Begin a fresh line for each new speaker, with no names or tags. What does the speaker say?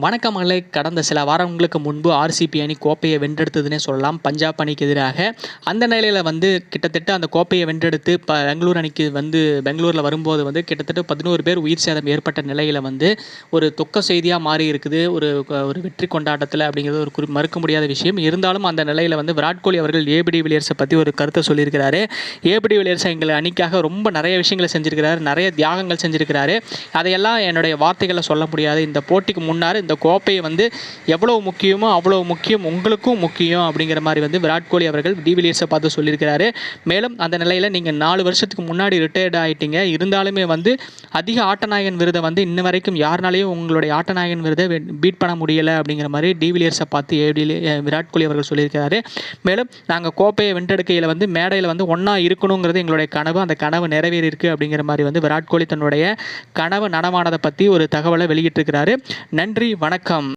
வணக்கம் மகளே. கடந்த சில வாரங்களுக்கு முன்பு ஆர்சிபி அணி கோப்பையை வென்றெடுத்ததுன்னே சொல்லலாம். பஞ்சாப் அணிக்கு எதிராக அந்த நிலையில் வந்து கிட்டத்தட்ட அந்த கோப்பையை வென்றெடுத்து இப்போ பெங்களூர் அணிக்கு வந்து பெங்களூரில் வரும்போது வந்து கிட்டத்தட்ட பதினோரு பேர் உயிர் சேதம் ஏற்பட்ட நிலையில் வந்து ஒரு துக்க செய்தியாக மாறி இருக்குது. ஒரு ஒரு வெற்றி கொண்டாட்டத்தில் அப்படிங்கிறது ஒரு குறி மறுக்க முடியாத விஷயம். இருந்தாலும் அந்த நிலையில் வந்து விராட் கோலி அவர்கள் ஏபிடி வில்லியர்ஸை பற்றி ஒரு கருத்தை சொல்லியிருக்கிறாரு. ஏபிடி வில்லியர்ஸ் எங்களை அணிக்காக ரொம்ப நிறைய விஷயங்களை செஞ்சிருக்கிறாரு. நிறைய தியாகங்கள் செஞ்சிருக்கிறாரு. அதையெல்லாம் என்னுடைய வார்த்தைகளை சொல்ல முடியாது. இந்த போட்டிக்கு முன்னாடி இந்த கோப்பையை வந்து எவ்வளோ முக்கியமோ அவ்வளோ முக்கியம் உங்களுக்கும் முக்கியம் அப்படிங்கிற மாதிரி வந்து விராட் கோலி அவர்கள் டிவிலியர்ஸை பார்த்து சொல்லியிருக்கிறாரு. மேலும் அந்த நிலையில் நீங்கள் நாலு வருஷத்துக்கு முன்னாடி ரிட்டையர்ட் ஆகிட்டீங்க இருந்தாலுமே வந்து அதிக ஆட்டநாயகன் விருதை வந்து இன்ன வரைக்கும் யாருனாலையும் உங்களுடைய ஆட்டநாயகன் விருதை பீட் பண்ண முடியலை அப்படிங்கிற மாதிரி டிவிலியர்ஸை பார்த்து ஏடி விராட் கோலி அவர்கள் சொல்லியிருக்கிறாரு. மேலும் நாங்கள் கோப்பையை வென்றெடுக்கையில் வந்து மேடையில் வந்து ஒன்றா இருக்கணுங்கிறது எங்களுடைய கனவு. அந்த கனவு நிறைவேறியிருக்கு அப்படிங்கிற மாதிரி வந்து விராட் கோலி தன்னுடைய கனவு நனவானதை பற்றி ஒரு தகவலை வெளியிட்டிருக்கிறாரு. நன்றி வணக்கம்.